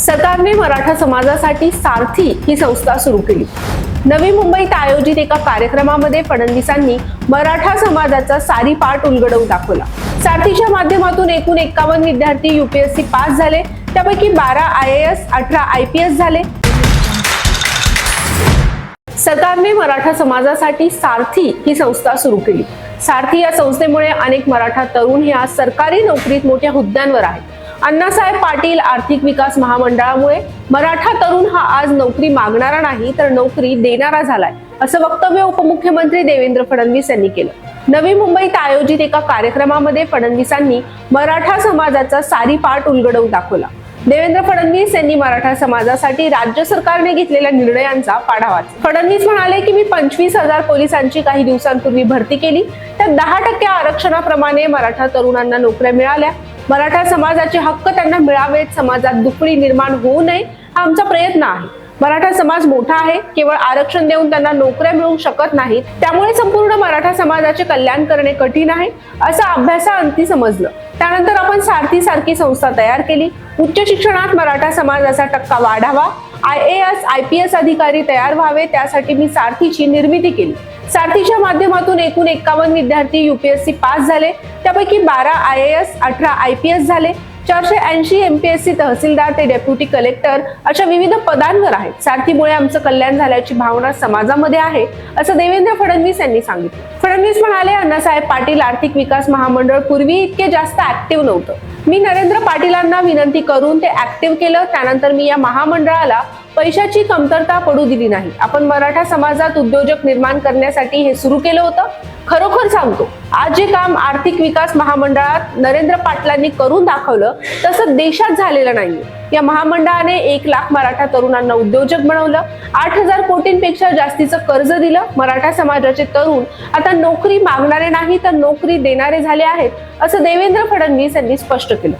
सरकारने मराठा समाजासाठी सारथी ही संस्था सुरू केली. नवी मुंबईत आयोजित एका कार्यक्रमामध्ये फडणवीसांनी मराठा समाजाचा सारी पाठ उलगडवून दाखवला. सारथीच्या माध्यमातून एकूण एक्कावन्न विद्यार्थी युपीएससी पास झाले. त्यापैकी बारा आय ए एस अठरा आय पी एस झाले. सरकारने मराठा समाजासाठी सारथी ही संस्था सुरू केली. सारथी या संस्थेमुळे अनेक मराठा तरुण हे आज सरकारी नोकरीत मोठ्या हुद्द्यांवर आहेत. अण्णासाहेब पाटील आर्थिक विकास महामंडळामुळे मराठा तरुण हा आज नोकरी मागणारा नाही तर नोकरी देणारा झालाय असं वक्तव्य उपमुख्यमंत्री देवेंद्र फडणवीस यांनी केलं. नवी मुंबईत आयोजित एका कार्यक्रमामध्ये फडणवीसांनी मराठा समाजाचा सारी पाठ उलगडवून दाखवला. देवेंद्र फडणवीस यांनी मराठा समाजासाठी राज्य सरकारने घेतलेल्या निर्णयांचा पाढावा फडणवीस म्हणाले की मी पंचवीस हजार पोलिसांची काही दिवसांपूर्वी भरती केली तर दहा टक्के आरक्षणाप्रमाणे मराठा तरुणांना नोकऱ्या मिळाल्या मराठा समाजाचे हक्क त्यांना मिळावेत समाजात दुखणी निर्माण होऊ नये हा आमचा प्रयत्न आहे. मराठा समाज मोठा आहे केवळ आरक्षण देऊन त्यांना नोकऱ्या मिळू शकत नाहीत त्यामुळे संपूर्ण मराठा समाजाचे कल्याण करणे कठीण आहे असं अभ्यासाअंती समजलं. त्यानंतर आपण सारथी सारखी संस्था तयार केली. उच्च शिक्षणात मराठा समाजाचा टक्का वाढावा. I A S I P S अधिकारी तयार व्हावे त्यासाठी मी सारथीची निर्मिती केली. सारथीच्या माध्यमातून एकूण एक्कावन्न विद्यार्थी युपीएससी पास झाले. त्यापैकी बारा आय ए एस अठरा आय पी एस झाले. चारशे ऐंशी एमपीएससी तहसीलदार ते डेप्युटी कलेक्टर अशा विविध पदांवर आहेत. सारथीमुळे आमचं कल्याण झाल्याची भावना समाजामध्ये आहे असं देवेंद्र फडणवीस यांनी सांगितलं. फडणवीस म्हणाले अण्णासाहेब पाटील आर्थिक विकास महामंडळ पूर्वी इतके जास्त ऍक्टिव्ह नव्हतं. मी नरेंद्र पाटीलांना विनंती करून ते ऍक्टिव्ह केलं. त्यानंतर मी या महामंडळाला पैशाची कमतरता पडू दिली नाही. आपण मराठा समाजात उद्योजक निर्माण करण्यासाठी हे सुरू केलं होतं. खरोखर सांगतो आज जे काम आर्थिक विकास महामंडळात नरेंद्र पाटलांनी करून दाखवलं तसं देशात झालेलं नाहीये. या महामंडळाने एक लाख मराठा तरुणांना उद्योजक बनवलं आठ हजार कोटींपेक्षा जास्तीचं कर्ज दिलं. मराठा समाजाचे तरुण आता नोकरी मागणारे नाही तर नोकरी देणारे झाले आहेत. असं देवेंद्र फडणवीस यांनी स्पष्ट केलं.